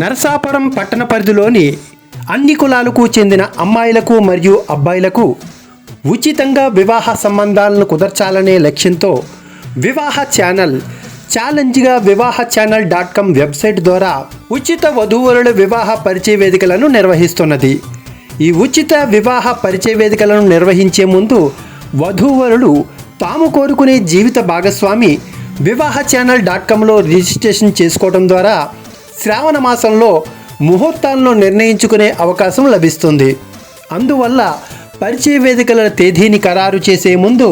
నరసాపురం పట్టణ పరిధిలోని అన్ని కులాలకు చెందిన అమ్మాయిలకు మరియు అబ్బాయిలకు ఉచితంగా వివాహ సంబంధాలను కుదర్చాలనే లక్ష్యంతో వివాహ ఛానల్ ఛాలెంజ్గా వివాహ ఛానల్ డాట్ కామ్ వెబ్సైట్ ద్వారా ఉచిత వధూవరుల వివాహ పరిచయ వేదికలను నిర్వహిస్తున్నది. ఈ ఉచిత వివాహ పరిచయ వేదికలను నిర్వహించే ముందు వధూవరులు తాము కోరుకునే జీవిత భాగస్వామి వివాహ ఛానల్ డాట్ కామ్లో రిజిస్ట్రేషన్ చేసుకోవడం ద్వారా శ్రావణ మాసంలో ముహూర్తాలను నిర్ణయించుకునే అవకాశం లభిస్తుంది. అందువల్ల పరిచయ వేదికల తేదీని ఖరారు చేసే ముందు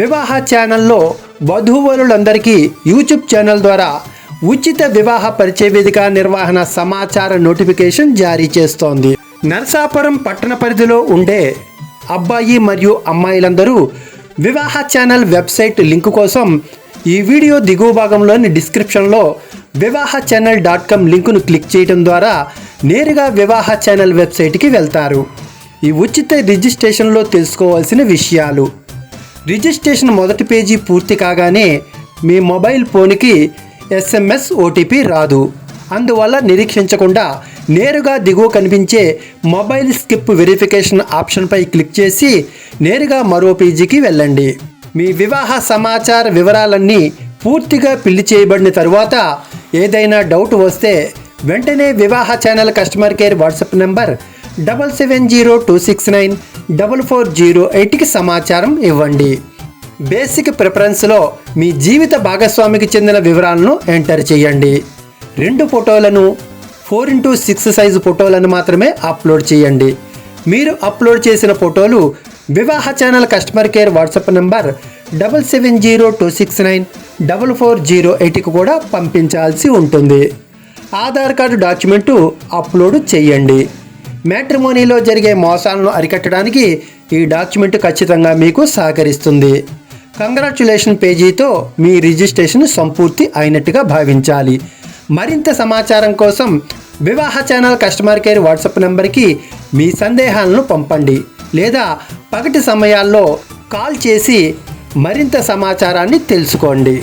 వివాహ ఛానల్లో వధూవరులందరికీ యూట్యూబ్ ఛానల్ ద్వారా ఉచిత వివాహ పరిచయ వేదిక నిర్వహణ సమాచార నోటిఫికేషన్ జారీ చేస్తోంది. నరసాపురం పట్టణ పరిధిలో ఉండే అబ్బాయి మరియు అమ్మాయిలందరూ వివాహ ఛానల్ వెబ్సైట్ లింక్ కోసం ఈ వీడియో దిగువ భాగంలోని డిస్క్రిప్షన్లో వివాహ ఛానల్ డాట్ కామ్ లింకును క్లిక్ చేయడం ద్వారా నేరుగా వివాహ ఛానల్ వెబ్సైట్కి వెళ్తారు. ఈ ఉచిత రిజిస్ట్రేషన్లో తెలుసుకోవాల్సిన విషయాలు. రిజిస్ట్రేషన్ మొదటి పేజీ పూర్తి కాగానే మీ మొబైల్ ఫోన్కి ఎస్ఎంఎస్ ఓటీపీ రాదు. అందువల్ల నిరీక్షించకుండా నేరుగా దిగువ కనిపించే మొబైల్ స్కిప్ వెరిఫికేషన్ ఆప్షన్పై క్లిక్ చేసి నేరుగా మరో పేజీకి వెళ్ళండి. మీ వివాహ సమాచార వివరాలన్నీ పూర్తిగా పిల్లి చేయబడిన తరువాత ఏదైనా డౌట్ వస్తే వెంటనే Vivaha channel customer care WhatsApp number double seven zero two six nine double four zero ఎయిట్కి సమాచారం ఇవ్వండి. బేసిక్ ప్రిఫరెన్స్లో మీ జీవిత భాగస్వామికి చెందిన వివరాలను ఎంటర్ చేయండి. రెండు ఫోటోలను ఫోర్ ఇంటూ సిక్స్ సైజు ఫోటోలను మాత్రమే అప్లోడ్ చేయండి. మీరు అప్లోడ్ చేసిన ఫోటోలు Vivaha channel customer care WhatsApp number double seven zero two six nine double four zero ఎయిట్కి కూడా పంపించాల్సి ఉంటుంది. ఆధార్ కార్డు డాక్యుమెంటు అప్లోడ్ చేయండి. మ్యాట్రిమోనీలో జరిగే మోసాలను అరికట్టడానికి ఈ డాక్యుమెంట్ ఖచ్చితంగా మీకు సహకరిస్తుంది. కంగ్రాచులేషన్ పేజీతో మీ రిజిస్ట్రేషన్ సంపూర్తి అయినట్టుగా భావించాలి. మరింత సమాచారం కోసం వివాహ ఛానల్ కస్టమర్ కేర్ వాట్సాప్ నెంబర్కి మీ సందేహాలను పంపండి. లేదా పగటి సమయాల్లో కాల్ చేసి మరింత సమాచారాన్ని తెలుసుకోండి.